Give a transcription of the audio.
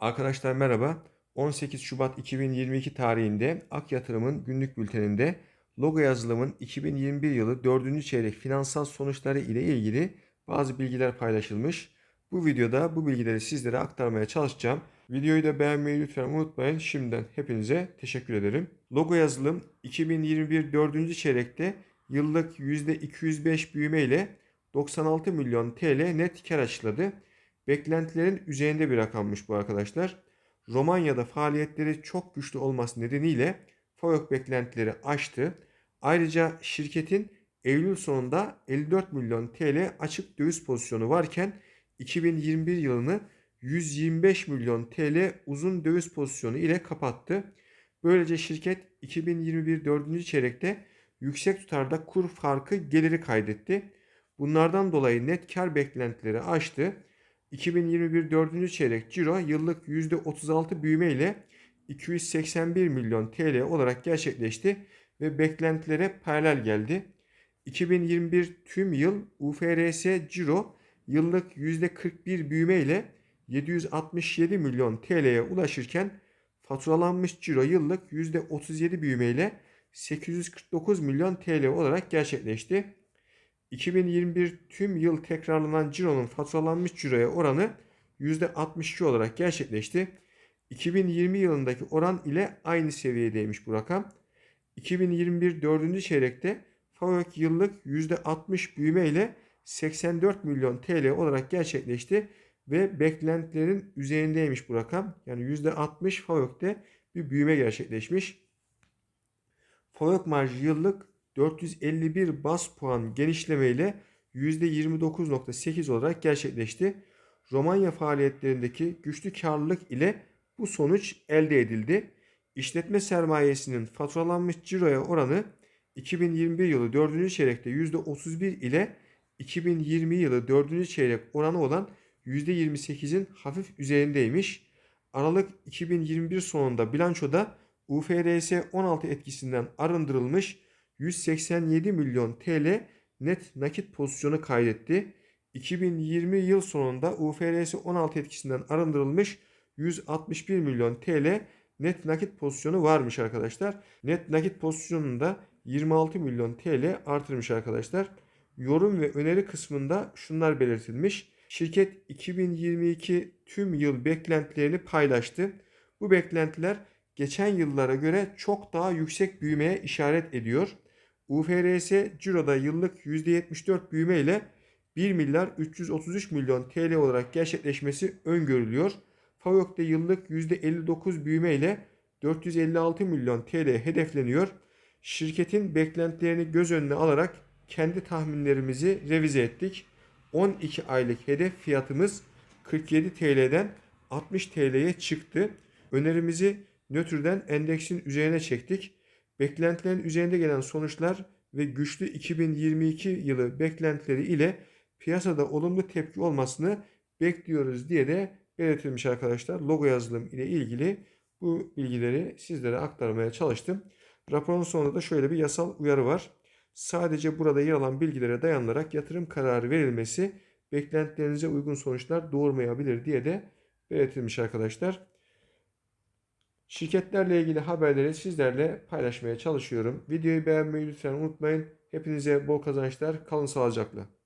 Arkadaşlar merhaba. 18 Şubat 2022 tarihinde Ak Yatırım'ın günlük bülteninde logo yazılımın 2021 yılı 4. çeyrek finansal sonuçları ile ilgili bazı bilgiler paylaşılmış. Bu videoda bu bilgileri sizlere aktarmaya çalışacağım. Videoyu da beğenmeyi lütfen unutmayın. Şimdiden hepinize teşekkür ederim. Logo yazılım 2021 4. çeyrekte yıllık %205 büyüme ile 96 milyon TL net kar açıkladı. Beklentilerin üzerinde bir rakammış bu arkadaşlar. Romanya'da faaliyetleri çok güçlü olması nedeniyle FAVÖK beklentileri aştı. Ayrıca şirketin Eylül sonunda 54 milyon TL açık döviz pozisyonu varken 2021 yılını 125 milyon TL uzun döviz pozisyonu ile kapattı. Böylece şirket 2021 4. çeyrekte yüksek tutarda kur farkı geliri kaydetti. Bunlardan dolayı net kar beklentileri aştı. 2021 4. çeyrek ciro yıllık %36 büyüme ile 281 milyon TL olarak gerçekleşti ve beklentilere paralel geldi. 2021 tüm yıl UFRS ciro yıllık %41 büyüme ile 767 milyon TL'ye ulaşırken faturalanmış ciro yıllık %37 büyüme ile 849 milyon TL olarak gerçekleşti. 2021 tüm yıl tekrarlanan cironun faturalanmış ciroya oranı %62 olarak gerçekleşti. 2020 yılındaki oran ile aynı seviyedeymiş bu rakam. 2021 4. çeyrekte FAVÖK yıllık %60 büyüme ile 84 milyon TL olarak gerçekleşti ve beklentilerin üzerindeymiş bu rakam. Yani %60 FAVÖK'te bir büyüme gerçekleşmiş. FAVÖK marjı yıllık 451 bas puan genişlemeyle %29.8 olarak gerçekleşti. Romanya faaliyetlerindeki güçlü karlılık ile bu sonuç elde edildi. İşletme sermayesinin faturalanmış ciroya oranı 2021 yılı 4. çeyrekte %31 ile 2020 yılı 4. çeyrek oranı olan %28'in hafif üzerindeymiş. Aralık 2021 sonunda bilançoda UFRS 16 etkisinden arındırılmış 187 milyon TL net nakit pozisyonu kaydetti. 2020 yıl sonunda UFRS 16 etkisinden arındırılmış 161 milyon TL net nakit pozisyonu varmış arkadaşlar. Net nakit pozisyonunda 26 milyon TL artırmış arkadaşlar. Yorum ve öneri kısmında şunlar belirtilmiş. Şirket 2022 tüm yıl beklentilerini paylaştı. Bu beklentiler geçen yıllara göre çok daha yüksek büyümeye işaret ediyor. UFRS ciroda yıllık %74 büyüme ile 1 milyar 333 milyon TL olarak gerçekleşmesi öngörülüyor. FAVÖK'te yıllık %59 büyüme ile 456 milyon TL hedefleniyor. Şirketin beklentilerini göz önüne alarak kendi tahminlerimizi revize ettik. 12 aylık hedef fiyatımız 47 TL'den 60 TL'ye çıktı. Önerimizi nötrden endeksin üzerine çektik. Beklentilerin üzerinde gelen sonuçlar ve güçlü 2022 yılı beklentileri ile piyasada olumlu tepki olmasını bekliyoruz diye de belirtilmiş arkadaşlar. Logo yazılım ile ilgili bu bilgileri sizlere aktarmaya çalıştım. Raporun sonunda da şöyle bir yasal uyarı var. Sadece burada yer alan bilgilere dayanarak yatırım kararı verilmesi beklentilerinize uygun sonuçlar doğurmayabilir diye de belirtilmiş arkadaşlar. Şirketlerle ilgili haberleri sizlerle paylaşmaya çalışıyorum. Videoyu beğenmeyi lütfen unutmayın. Hepinize bol kazançlar. Kalın sağlıcakla.